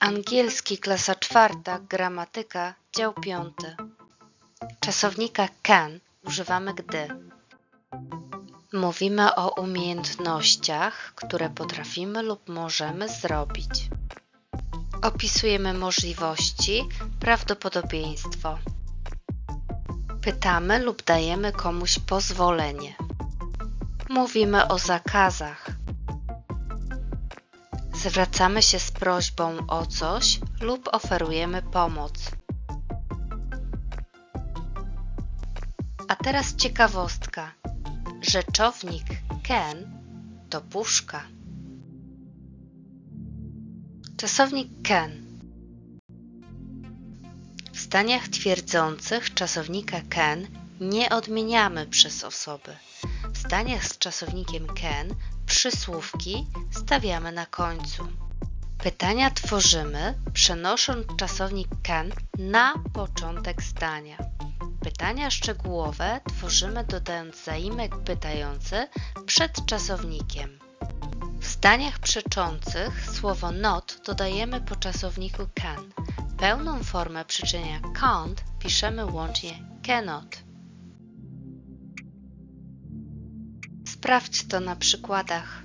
Angielski klasa czwarta, gramatyka, dział piąty. Czasownika can używamy gdy mówimy o umiejętnościach, które potrafimy lub możemy zrobić. Opisujemy możliwości, prawdopodobieństwo. Pytamy lub dajemy komuś pozwolenie. Mówimy o zakazach. Zwracamy się z prośbą o coś lub oferujemy pomoc. A teraz ciekawostka. Rzeczownik can to puszka. Czasownik can. W zdaniach twierdzących czasownika can nie odmieniamy przez osoby. W zdaniach z czasownikiem can przysłówki stawiamy na końcu. Pytania tworzymy przenosząc czasownik can na początek zdania. Pytania szczegółowe tworzymy dodając zaimek pytający przed czasownikiem. W zdaniach przeczących słowo not dodajemy po czasowniku can. Pełną formę przyczynienia can't piszemy łącznie cannot. Sprawdź to na przykładach.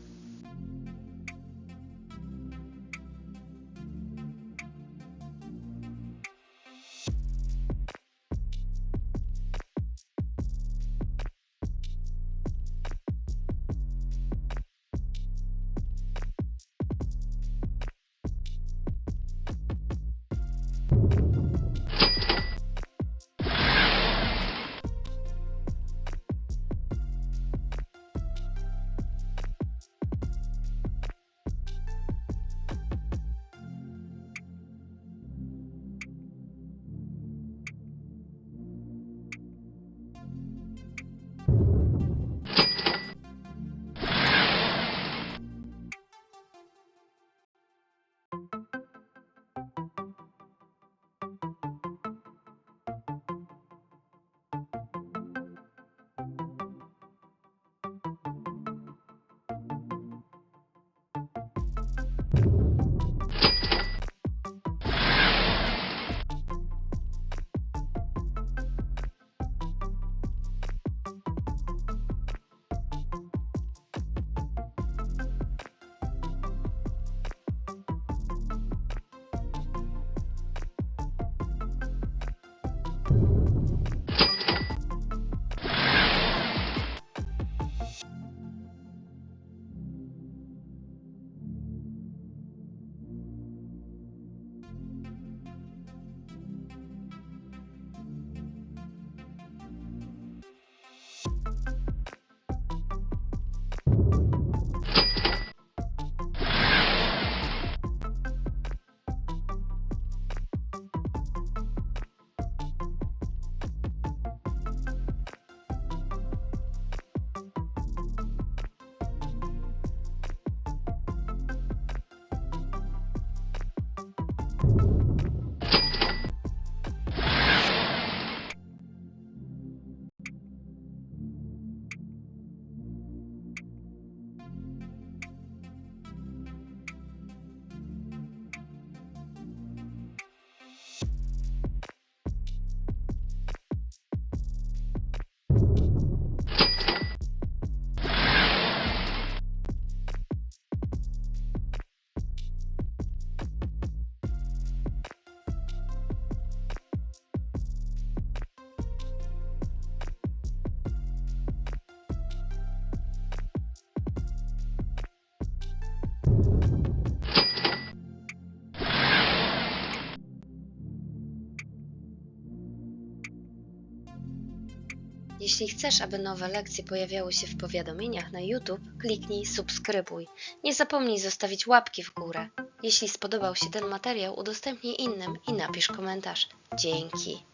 Jeśli chcesz, aby nowe lekcje pojawiały się w powiadomieniach na YouTube, kliknij subskrybuj. Nie zapomnij zostawić łapki w górę. Jeśli spodobał się ten materiał, udostępnij innym i napisz komentarz. Dzięki.